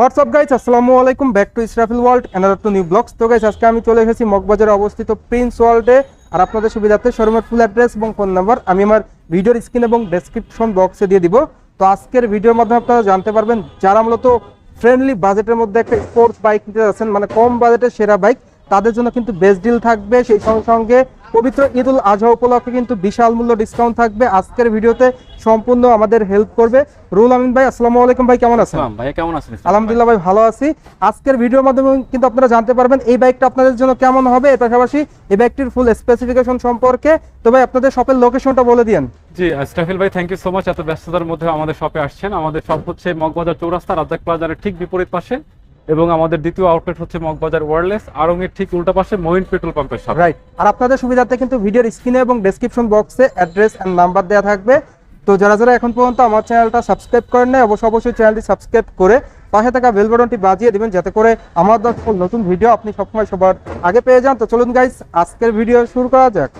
WhatsApp guys আসসালামু আলাইকুম back to Israfil world another to new blogs তো guys আজকে আমি চলে এসেছি মগবাজারে অবস্থিত প্রিন্স ওয়ার্ল্ডে আর আপনাদের সুবিধার্থে শোরুমের ফুল অ্যাড্রেস এবং ফোন নাম্বার আমি আমার ভিডিওর স্ক্রিন এবং ডেসক্রিপশন বক্সে দিয়ে দিব। তো আজকের ভিডিওর মাধ্যমে আপনারা জানতে পারবেন, যারা মূলত ফ্রেন্ডলি বাজেটের মধ্যে একটা স্পোর্টস বাইক নিতে যাচ্ছেন মানে কম বাজেটের সেরা বাইক তাদের জন্য কিন্তু বেস্ট ডিল থাকবে। সেই সঙ্গে সঙ্গে পবিত্র ঈদ উল আজহা উপলক্ষে কিন্তু বিশাল মূল্য ডিসকাউন্ট থাকবে। আজকের ভিডিওতে সম্পূর্ণ আমাদের হেল্প করবে। রুল আমিন ভাই আসসালামু আলাইকুম ভাই কেমন আছেন? ভাইয়া কেমন আছেন? আলহামদুলিল্লাহ ভাই ভালো আছি। আজকের ভিডিওর মাধ্যমে কিন্তু আপনারা জানতে পারবেন এই বাইকটা আপনাদের জন্য কেমন হবে। এর পাশাপাশি এই বাইকটির ফুল স্পেসিফিকেশন সম্পর্কে। তো ভাই আপনাদের শপের লোকেশনটা বলে দিয়েন। জি স্টাফিল ভাই থ্যাংক ইউ সো মাচ এত ব্যস্ততার মধ্যে আমাদের শপে আসছেন। আমাদের শপ হচ্ছে মগবাজার চৌরাস্তা রাজ্জাক প্লাজারের ঠিক বিপরীত পাশে। এবং আমাদের দ্বিতীয় আউটলেট হচ্ছে মগবাজার ওয়ারলেস আরং এর ঠিক উল্টা পাশে মহিন পেট্রোল পাম্পের সাথে রাইট আর আপনাদের সুবিধার্থে কিন্তু ভিডিওর স্ক্রিনে এবং ডেসক্রিপশন বক্সে অ্যাড্রেস এন্ড নাম্বার দেওয়া থাকবে। তো যারা যারা এখন পর্যন্ত আমার চ্যানেলটা সাবস্ক্রাইব করেন নাই অবশ্যই অবশ্যই চ্যানেলটি সাবস্ক্রাইব করে পাশে থাকা বেল বাটনটি বাজিয়ে দিবেন যাতে করে আমার দর্শক নতুন ভিডিও আপনি সবসময় সবার আগে পেয়ে যান। তো চলুন গাইস আজকের ভিডিও শুরু করা যাক।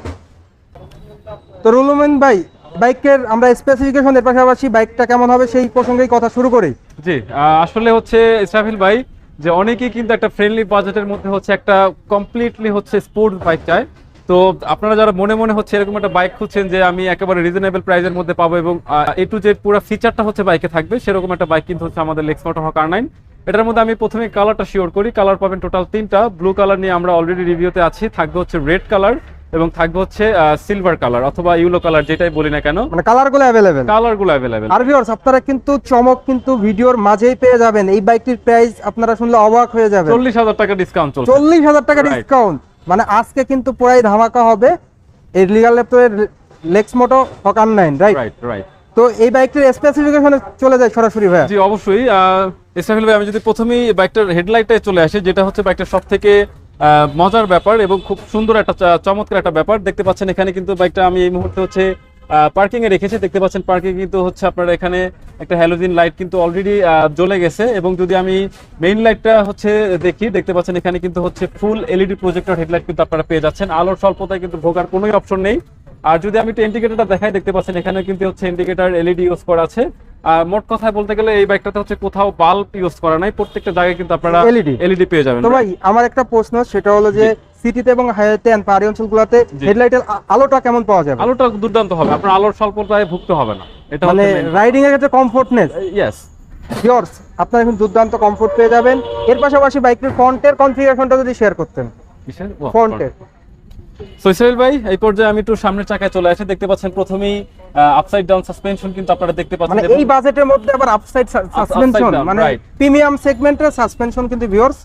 তো রুলুমেন ভাই বাইকের আমরা স্পেসিফিকেশনের পাশাপাশি বাইকটা কেমন হবে সেই প্রসঙ্গেই কথা শুরু করি। জি আসলে হচ্ছে ইসরাফিল ভাই যে অনেকেই কিন্তু একটা ফ্রেন্ডলি বাজেটের মধ্যে হচ্ছে একটা কমপ্লিটলি হচ্ছে স্পোর্টস বাইক চায়। তো আপনারা যারা মনে মনে হচ্ছে এরকম একটা বাইক খুঁজছেন যে আমি একেবারে রিজনেবল প্রাইসের মধ্যে পাবো এবং এ টু জেড পুরো ফিচারটা হচ্ছে বাইকে থাকবে, সেরকম একটা বাইক কিন্তু হচ্ছে আমাদের লেক্স মোটর হক আর নাইন এটার মধ্যে আমি প্রথমে কালারটা শিওর করি। কালার পাবেন টোটাল তিনটা। ব্লু কালার নিয়ে আমরা অলরেডি রিভিউতে আছি। থাকবে হচ্ছে রেড কালার এবং থাকবে হচ্ছে সিলভার কালার অথবা ইউলো কালার যেটাই বলি না কেন। মানে কালারগুলো অ্যাভেলেবেল কালারগুলো অ্যাভেলেবেল আর ভিউয়ার্স আপনারা কিন্তু চমক কিন্তু ভিডিওর মাঝেই পেয়ে যাবেন। এই বাইকটির প্রাইস আপনারা শুনলে অবাক হয়ে যাবেন। চল্লিশ হাজার টাকা ডিসকাউন্ট চলছে। চল্লিশ হাজার টাকা ডিসকাউন্ট মানে আজকে কিন্তু পুরাই ধামাকা হবে। এই লিগাল ল্যাপটপের Lexmoto hawker nine right right right তো এই বাইকটির স্পেসিফিকেশনে চলে যায় সরাসরি ভাইয়া। জি অবশ্যই। ইসরাফিল ভাই আমি যদি প্রথমেই বাইকটার হেডলাইটটায় চলে আসি যেটা হচ্ছে বাইকটার সব থেকে মজার ব্যাপার এবং খুব সুন্দর একটা চমৎকার একটা ব্যাপার। দেখতে পাচ্ছেন এখানে কিন্তু বাইকটা আমি এই মুহূর্তে হচ্ছে পার্কিং এ রেখেছি। দেখতে পাচ্ছেন পার্কিং কিন্তু হচ্ছে আপনার এখানে একটা হ্যালোজিন লাইট কিন্তু অলরেডি জ্বলে গেছে এবং যদি আমি মেইন লাইটটা হচ্ছে দেখি, দেখতে পাচ্ছেন এখানে কিন্তু হচ্ছে ফুল এলইডি প্রজেক্টর হেডলাইট কিন্তু আপনারা পেয়ে যাচ্ছেন। আলোর স্বল্পতায় কিন্তু ভোগার কোনোই অপশন নেই। আর যদি আমি একটু ইন্ডিকেটরটা দেখাই, দেখতে পাচ্ছেন এখানে কিন্তু হচ্ছে ইন্ডিকেটর এলইডি ইউজ করা আছে। আর মোট কথায় বলতে গেলে এই বাইকটাতে হচ্ছে কোথাও বাল্ব ইউজ করা নাই। প্রত্যেকটা জায়গায় কিন্তু আপনারা LED এলইডি পেয়ে যাবেন। তো ভাই আমার একটা প্রশ্ন সেটা হলো যে সিটিতে এবং হাইওয়েতে এন্ড পাহাড়ি অঞ্চলগুলোতে। হেডলাইটের আলোটা কেমন পাওয়া যাবে? আলোটা দুর্দান্ত হবে। আপনার আলোর স্বল্পতায় ভুগতে হবে না। এটা মানে রাইডিং এর ক্ষেত্রে কমফোর্টনেস ইয়েস ভিউয়ার্স আপনারা কিন্তু দুর্দান্ত কমফোর্ট পেয়ে যাবেন। এর পাশাপাশি বাইকের ফ্রন্টের কনফিগারেশনটা যদি শেয়ার করতেন। ফ্রন্টের সো ইসরাইল ভাই এই পর্যায়ে আমি একটু সামনের চাকায় চলে আসি। দেখতে পাচ্ছেন প্রথমেই আপসাইড ডাউন সাসপেনশন কিন্তু আপনারা দেখতে পাচ্ছেন মানে এই বাজেটের মধ্যে আবার আপসাইড সাসপেনশন মানে প্রিমিয়াম সেগমেন্টের সাসপেন্সন কিন্তু ভিউয়ার্স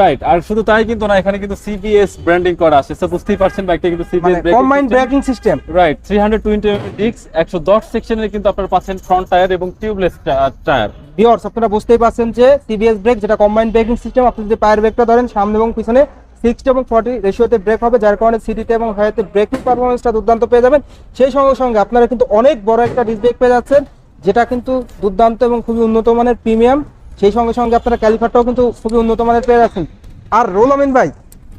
রাইট আর শুধু তাই কিন্তু না এখানে কিন্তু সিবিএস ব্র্যান্ডিং করা আছে। সো বুঝতেই পারছেন বাইকটা কিন্তু CBS combined braking system right 320 ডিক্স 110 সেকশনের কিন্তু আপনারা পাচ্ছেন ফ্রন্ট টায়ার এবং টিউবলেস টায়ার ভিউয়ার্স আপনারা বুঝতেই পারছেন যে সিবিএস ব্রেক যেটা কম্বাইন্ড ব্রেকিং সিস্টেম আপনি যদি পায়ের ব্রেকটা ধরেন সামনে এবং পিছনে সিক্সটি এবং ফর্টি রেশিওতে ব্রেক হবে যার কারণে সিটিতে এবং হাইতে ব্রেকিং পারফরমেন্সটা দুর্দান্ত পেয়ে যাবেন। সেই সঙ্গে সঙ্গে আপনারা কিন্তু অনেক বড় একটা ডিসব্রেক পেয়ে যাচ্ছেন যেটা কিন্তু দুর্দান্ত এবং খুবই উন্নত মানের প্রিমিয়াম সেই সঙ্গে সঙ্গে আপনারা ক্যালিফারটাও কিন্তু খুবই উন্নত মানের পেয়ে যাচ্ছেন। আর রোল আমিন ভাই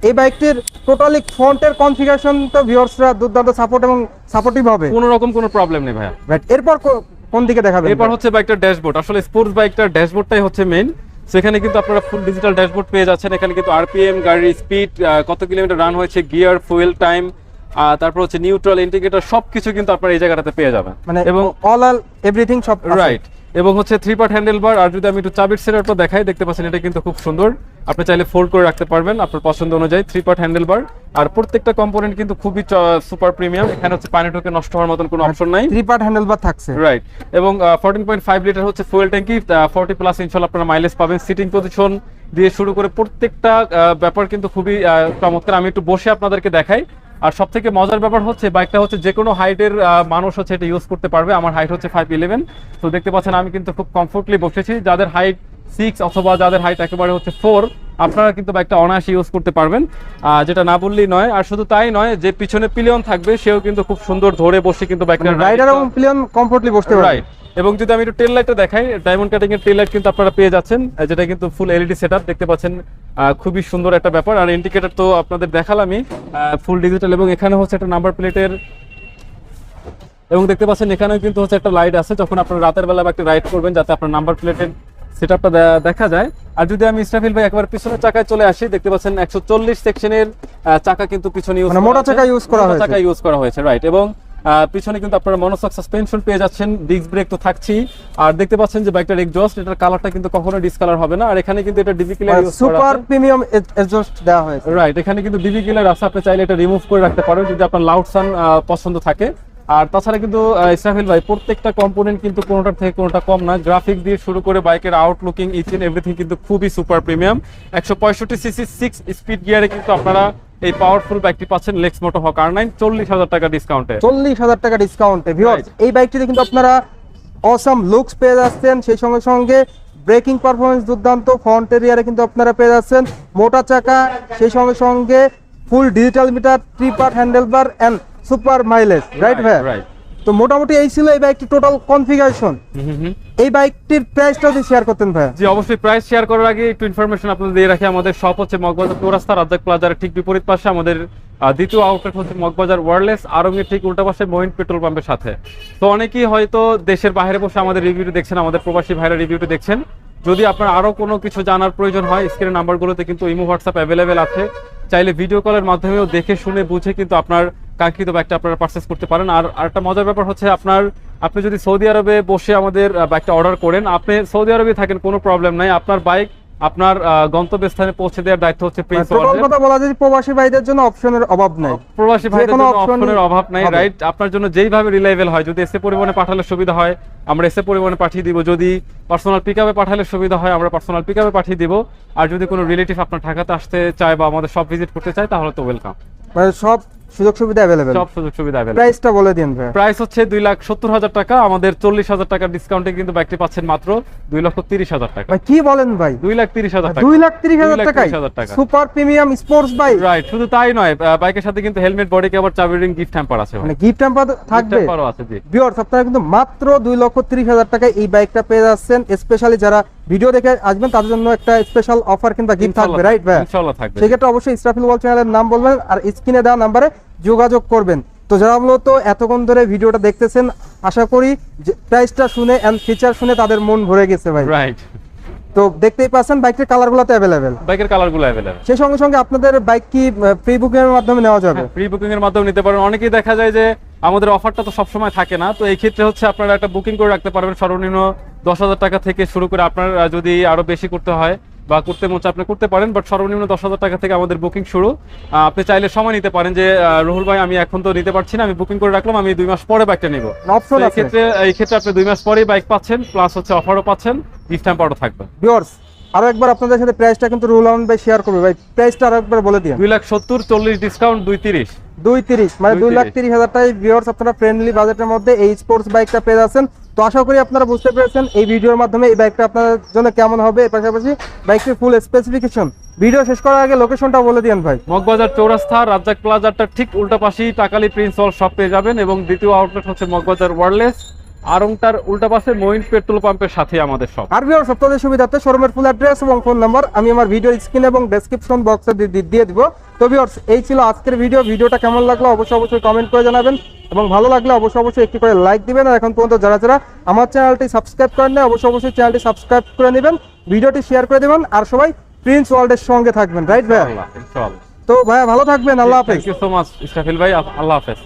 এই বাইকটির টোটালি ফ্রন্টের কনফিগারেশন তো ভিউয়ার্সরা দুর্দান্ত সাপোর্ট এবং সাপোর্টিভ হবে। কোনো রকম কোনো প্রবলেম নেই ভাইয়া। রাইট এরপর কোন দিকে দেখাবেন? এরপর হচ্ছে বাইকটার ড্যাশবোর্ড আসলে স্পোর্টস বাইকটার ড্যাশবোর্ডটাই হচ্ছে মেইন সেখানে কিন্তু আপনারা ফুল ডিজিটাল ড্যাশবোর্ড পেয়ে যাচ্ছেন। এখানে কিন্তু আরপিএম গাড়ির স্পিড কত কিলোমিটার রান হয়েছে গিয়ার ফুয়েল টাইম তারপর হচ্ছে নিউট্রাল ইন্ডিকেটর সবকিছু কিন্তু আপনারা এই জায়গাটাতে পেয়ে যাবেন। মানে এবং অল অল এভরিথিং সব রাইট এবং হচ্ছে থ্রি পার্ট হ্যান্ডেল বার আর যদি আমি একটু চাবির সেটআপটা দেখাই দেখতে পাচ্ছেন এটা কিন্তু খুব সুন্দর। আপনি চাইলে ফোল্ড করে রাখতে পারবেন আপনার পছন্দ অনুযায়ী থ্রি পার্ট হ্যান্ডেল বার আর প্রত্যেকটা কম্পোনেন্ট কিন্তু খুবই সুপার প্রিমিয়াম এখানে হচ্ছে পানি ঢুকে নষ্ট হওয়ার মতন কোনো অপশন নাই। থ্রি পার্ট হ্যান্ডেল বার থাকছে। রাইট এবং ফোরটিন পয়েন্ট ফাইভ লিটার হচ্ছে ফুয়েল ট্যাঙ্কি ফোরটি প্লাস ইনশাল্লাহ আপনারা মাইলেজ পাবেন। সিটিং পজিশন দিয়ে শুরু করে প্রত্যেকটা ব্যাপার কিন্তু খুবই চমৎকার। আমি একটু বসে আপনাদেরকে দেখাই। আর সব থেকে মজার ব্যাপার হচ্ছে বাইকটা হচ্ছে যে কোনো হাইটের মানুষ হচ্ছে এটা ইউজ করতে পারবে। আমার হাইট হচ্ছে ফাইভ ইলেভেন তো দেখতে পাচ্ছেন আমি কিন্তু খুব কমফোর্টলি বসেছি। যাদের হাইট সিক্স অথবা যাদের হাইট একেবারে হচ্ছে ফোর আপনারা কিন্তু বাইকটা অনায়াসে ইউজ করতে পারবেন। যেটা না বললেই নয়। আর শুধু তাই নয় যে পিছনে পিলিয়ন থাকবে সেও কিন্তু খুব সুন্দর ধরে বসে কিন্তু বাইকটা রাইডার এবং কমফোর্টলি বসতে পারে এবং যদি আমি একটু টেল লাইটটা দেখাই ডায়মন্ড কাটিং এর টেল লাইট কিন্তু আপনারা পেয়ে যাচ্ছেন যেটা কিন্তু ফুল এলইডি সেটআপ দেখতে পাচ্ছেন খুবই সুন্দর একটা ব্যাপার। আর ইন্ডিকেটার তো আপনাদের দেখালামই ফুল ডিজিটাল এবং এখানে হচ্ছে একটা নাম্বার প্লেটের এবং দেখতে পাচ্ছেন এখানেও কিন্তু হচ্ছে একটা লাইট আছে যখন আপনার রাতের বেলা বা একটা রাইড করবেন যাতে আপনার নাম্বার প্লেটের সেটআপটা দেখা যায়। আর যদি আমি ইসরাফিল ভাই একবার পিছনের চাকায় চলে আসি দেখতে পাচ্ছেন একশো চল্লিশ সেকশনের চাকা কিন্তু পিছনে মানে মোটা। চাকা use করা চাকা ইউজ করা হয়েছে রাইট এবং পিছনে কিন্তু আপনারা মনোসক সাসপেনশন পেয়ে যাচ্ছেন ডিস্ক ব্রেক তো থাকছেই। আর দেখতে পাচ্ছেন যে বাইকটার এক্সজস্ট এটার কালারটা কিন্তু কখনো ডিসকালার হবে না। আর এখানে কিন্তু এটা DB killer super premium exhaust দেওয়া হয়েছে। রাইট এখানে কিন্তু ডিবি কিলার আছে আপনি চাইলে এটা রিমুভ করে রাখতে পারেন যদি আপনার লাউড সান পছন্দ থাকে। আর তাছাড়া কিন্তু ইসরাফিল ভাই প্রত্যেকটা কম্পোনেন্ট কিন্তু কোনোটার থেকে কোনোটা কম না। গ্রাফিক দিয়ে শুরু করে বাইকের আউটলুকিং ইচ এন্ড এভরিথিং কিন্তু খুবই সুপার প্রিমিয়াম একশো পঁয়ষট্টি সিসি সিক্স স্পিড গিয়ারে কিন্তু আপনারা এই পাওয়ারফুল বাইকটি পাচ্ছেন লেক্স মোটো হক আর নাইন চল্লিশ হাজার টাকা ডিসকাউন্টে চল্লিশ হাজার টাকা ডিসকাউন্টে. এই বাইকটিতে কিন্তু আপনারা অসাম লুকস পেয়ে যাচ্ছেন। সেই সঙ্গে সঙ্গে ব্রেকিং পারফরমেন্স দুর্দান্ত। ফ্রন্ট এরিয়ারে কিন্তু আপনারা পেয়ে যাচ্ছেন। মোটা চাকা সেই সঙ্গে সঙ্গে full digital meter tripper handlebar and super mileage right ভাই রাইট তো মোটামুটি এই ছিল এই বাইকটির টোটাল কনফিগারেশন এই বাইকটির প্রাইসটা যদি শেয়ার করতেন ভাই জি অবশ্যই প্রাইস শেয়ার করার আগে একটু ইনফরমেশন আপনাদের দিয়ে রাখি। আমাদের শপ হচ্ছে মগবাজার চৌরাস্তা রাজ্জাক প্লাজার ঠিক বিপরীত পাশে। আমাদের দ্বিতীয় আউটলেট হচ্ছে মগবাজার ওয়ারলেস আরঙ্গের ঠিক উল্টা পাশে মহিন পেট্রোল পাম্পের সাথে। তো অনেকেই হয়তো দেশের বাইরে বসে আমাদের রিভিউটি দেখছেন আমাদের প্রবাসী ভাইরা রিভিউটি দেখছেন। যদি আপনার আরও কোনো কিছু জানার প্রয়োজন হয় স্ক্রিনের নাম্বারগুলোতে কিন্তু ইমো হোয়াটসঅ্যাপ অ্যাভেলেবেল আছে। চাইলে ভিডিও কলের মাধ্যমেও দেখে শুনে বুঝে কিন্তু আপনার কাঙ্ক্ষিত ব্যাগটা আপনারা পারচেস করতে পারেন। আর আরেকটা মজার ব্যাপার হচ্ছে আপনার আপনি যদি সৌদি আরবে বসে আমাদের বাইকটা অর্ডার করেন আপনি সৌদি আরবে থাকেন কোনো প্রবলেম নাই। আপনার বাইক আপনার গন্তব্যস্থানে পৌঁছে দেওয়ার দায়িত্ব হচ্ছে প্রিন্স মানে কথা বলা যায় প্রবাসী ভাইদের জন্য অপশনের অভাব নাই। প্রবাসী ভাইদের জন্য অপশনের অভাব নাই রাইট আপনার জন্য যেইভাবে রিলায়েবল হয় যদি এসে পরিমাণে পাঠালে সুবিধা হয় আমরা এসে পরিমাণে পাঠিয়ে দিব। যদি পার্সোনাল পিকআপে পাঠালে সুবিধা হয় আমরা পার্সোনাল পিকআপে পাঠিয়ে দিব। আর যদি কোনো রিলেটিভ আপনার ঢাকাতে আসতে চায় বা আমাদের সব ভিজিট করতে চায় তাহলে তো ওয়েলকাম মানে সব সুযোগ সুবিধা অ্যাভেলেবেল সব সুযোগ সুবিধা অ্যাভেলেবল প্রাইসটা বলে দিন ভাই। প্রাইস হচ্ছে দুই লাখ সত্তর হাজার টাকা আমাদের চল্লিশ হাজার টাকার ডিসকাউন্টে কিন্তু বাইকটি পাচ্ছেন মাত্র দুই লক্ষ তিরিশ হাজার টাকা। ভাই কি বলেন ভাই? দুই লাখ তিরিশ হাজার টাকা। দুই লাখ তিরিশ হাজার টাকা। Super premium sports bike right শুধু তাই নয় বাইকের সাথে কিন্তু হেলমেট বডি কভার চাবি রিং গিফট হ্যাম্পার আছে মানে গিফট হ্যাম্পার থাকবে? হ্যাম্পারও আছে জি। ভিউয়ার্স আপনারা কিন্তু মাত্র দুই লক্ষ তিরিশ হাজার টাকায় এই বাইকটা পেয়ে যাচ্ছেন। স্পেশালি যারা ভিডিও দেখে আসবেন তাদের জন্য একটা স্পেশাল অফার কিংবা গিফট থাকবে রাইট ভাই? ইনশাআল্লাহ থাকবে। সেক্ষেত্রে অবশ্যই ইসরাফিল ওয়াল চ্যানেলের নাম বলবেন আর স্ক্রিনে দেওয়া নাম্বারে যোগাযোগ করবেন। তো যারা মূলত এতক্ষণ ধরে ভিডিওটা দেখতেছেন আশা করি প্রাইসটা শুনে এন্ড ফিচার শুনে তাদের মন ভরে গেছে ভাই। রাইট তো দেখতেই পাচ্ছেন বাইকের কালারগুলো তো অ্যাভেলেবেল বাইকের কালারগুলো অ্যাভেলেবল সেই সঙ্গে সঙ্গে আপনাদের বাইক কি প্রি বুকিং এর মাধ্যমে নেওয়া যাবে? প্রি বুকিং এর মাধ্যমে নিতে পারেন। অনেকেই দেখা যায় যে আমাদের অফারটা তো সবসময় থাকে না। তো এই ক্ষেত্রে হচ্ছে আপনারা একটা বুকিং করে রাখতে পারবেন। সর্বনিম্ন দশ হাজার টাকা থেকে শুরু করে আপনার যদি আরও বেশি করতে হয় বা করতে মন চায় আপনি করতে পারেন বাট সর্বনিম্ন দশ হাজার টাকা থেকে আমাদের বুকিং শুরু। আপনি চাইলে সময় নিতে পারেন যে রুহুল ভাই আমি এখন তো নিতে পারছি না আমি বুকিং করে রাখলাম আমি দুই মাস পরে বাইকটা নিব। এই ক্ষেত্রে এই ক্ষেত্রে আপনি দুই মাস পরেই বাইক পাচ্ছেন প্লাস হচ্ছে অফারও পাচ্ছেন গিফট হ্যাম্পারও থাকবে। আরও একবার আপনাদের সাথে প্রাইসটা কিন্তু রুল আউন ভাই শেয়ার করবে। ভাই প্রাইসটা আরও একবার বলে দিন দুই লাখ সত্তর চল্লিশ ডিসকাউন্ট দুই তিরিশ। দুই তিরিশ মানে দুই লাখ 230 তিরিশ হাজার টাকায় ভিউয়ার্স আপনারা ফ্রেন্ডলি বাজেটের মধ্যে এই স্পোর্টস বাইকটা পেয়ে যাচ্ছেন। তো আশা করি আপনারা বুঝতে পেরেছেন এই ভিডিওর মাধ্যমে এই বাইকটা আপনাদের জন্য কেমন হবে। এর পাশাপাশি বাইকটির ফুল স্পেসিফিকেশন ভিডিও শেষ করার আগে লোকেশনটা বলে দিন ভাই। মগবাজার চৌরাস্তা রাজ্জাক প্লাজারটার ঠিক উল্টা পাশেই টাকালি প্রিন্স হল শপ পেয়ে যাবেন এবং দ্বিতীয় আউটলেট হচ্ছে মগবাজার ওয়ারলেস আরংটার উল্টা পাশে মইন পেট্রোল পাম্পের সাথে আমাদের শপ আর ভিউয়ার্স আপনাদের সুবিধার্থে শোরুমের ফুল অ্যাড্রেস এবং ফোন নাম্বার আমি আমার ভিডিও স্ক্রিন এবং ডেসক্রিপশন বক্সে দিয়ে দিব। তো ভিউয়ার্স এই ছিল আজকের ভিডিও ভিডিওটা কেমন লাগল অবশ্যই অবশ্যই কমেন্ট করে জানাবেন। এবং ভালো লাগলে অবশ্যই অবশ্যই একটি করে লাইক দিবেন। আর এখন পর্যন্ত যারা যারা আমার চ্যানেলটি সাবস্ক্রাইব করেন না অবশ্যই অবশ্যই চ্যানেলটি সাবস্ক্রাইব করে নেবেন। ভিডিওটি শেয়ার করে দেবেন। আর সবাই প্রিন্স ওয়ার্ল্ডের সঙ্গে থাকবেন রাইট ভাই? ইনশাআল্লাহ তো ভাইয়া ভালো থাকবেন। আল্লাহ হাফেজ thank you so much Israfil ভাই। আল্লাহ হাফেজ।